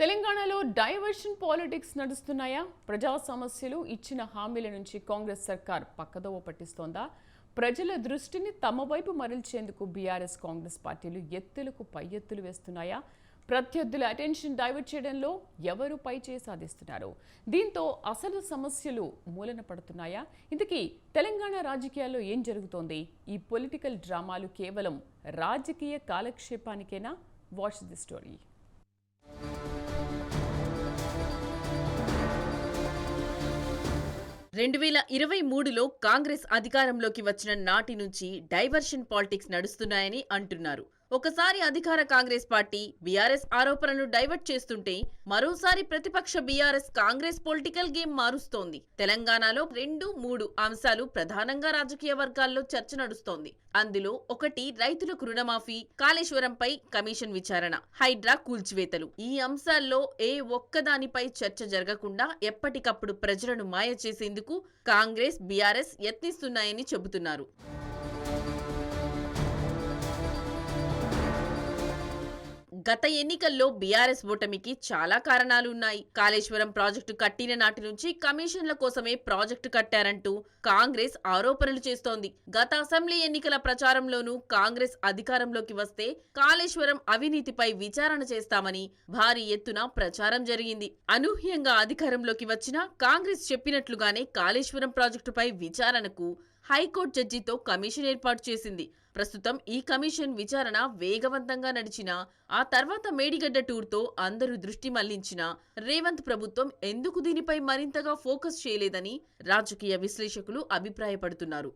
తెలంగాణలో diversion politics నడుస్తున్నాయా? ప్రజా సమస్యలు ఇచ్చిన హామీల నుంచి కాంగ్రెస్ సర్కార్ పక్కదోవ పట్టిస్తోందా? ప్రజల దృష్టిని తమ వైపు మరల్చేందుకు బీఆర్ఎస్ కాంగ్రెస్ పార్టీలు ఎత్తులకు పై ఎత్తులు వేస్తున్నాయా? ప్రత్యర్థుల అటెన్షన్ డైవర్ట్ చేయడంలో ఎవరు పై చేయి సాధిస్తున్నారు? దీంతో అసలు సమస్యలు మూలన పడుతున్నాయా? ఇంతకీ తెలంగాణ రాజకీయాల్లో ఏం జరుగుతోంది? ఈ పొలిటికల్ డ్రామాలు కేవలం రాజకీయ కాలక్షేపానికేనా? వాచ్ ది స్టోరీ రెండు వేల ఇరవై మూడులో కాంగ్రెస్ అధికారంలోకి వచ్చిన నాటి నుంచి డైవర్షన్ పాలిటిక్స్ నడుస్తున్నాయని అంటున్నారు. ఒకసారి అధికార కాంగ్రెస్ పార్టీ బీఆర్ఎస్ ఆరోపణలు డైవర్ట్ చేస్తుంటే మరోసారి ప్రతిపక్ష బీఆర్ఎస్ కాంగ్రెస్ పొలిటికల్ గేమ్ మారుస్తోంది. తెలంగాణలో రెండు మూడు అంశాలు ప్రధానంగా రాజకీయ వర్గాల్లో చర్చ నడుస్తోంది. అందులో ఒకటి రైతులకు రుణమాఫీ కాళేశ్వరంపై కమిషన్ విచారణ. హైడ్రా కూల్చివేతలు. ఈ అంశాల్లో ఏ ఒక్కదానిపై చర్చ జరగకుండా ఎప్పటికప్పుడు ప్రజలను మాయ చేసేందుకు కాంగ్రెస్ బీఆర్ఎస్ యత్నిస్తున్నాయని చెబుతున్నారు. గత ఎన్నికల్లో బీఆర్ఎస్ ఓటమికి చాలా కారణాలు ఉన్నాయి కాళేశ్వరం ప్రాజెక్టు కట్టిన నాటి నుంచి కమిషన్ల కోసమే ప్రాజెక్టు కట్టారంటూ కాంగ్రెస్ ఆరోపణలు చేస్తోంది. గత అసెంబ్లీ ఎన్నికల ప్రచారంలోనూ కాంగ్రెస్ అధికారంలోకి వస్తే కాళేశ్వరం అవినీతిపై విచారణ చేస్తామని భారీ ఎత్తున ప్రచారం జరిగింది. అనూహ్యంగా అధికారంలోకి వచ్చిన కాంగ్రెస్ చెప్పినట్లుగానే కాళేశ్వరం ప్రాజెక్టుపై విచారణకు హైకోర్టు జడ్జితో కమిషన్ ఏర్పాటు చేసింది. ప్రస్తుతం ఈ కమిషన్ విచారణ వేగవంతంగా నడిచిన ఆ తర్వాత మేడిగడ్డ టూర్తో అందరూ దృష్టి మళ్ళించిన రేవంత్ ప్రభుత్వం ఎందుకు దీనిపై మరింతగా ఫోకస్ చేయలేదని రాజకీయ విశ్లేషకులు అభిప్రాయపడుతున్నారు.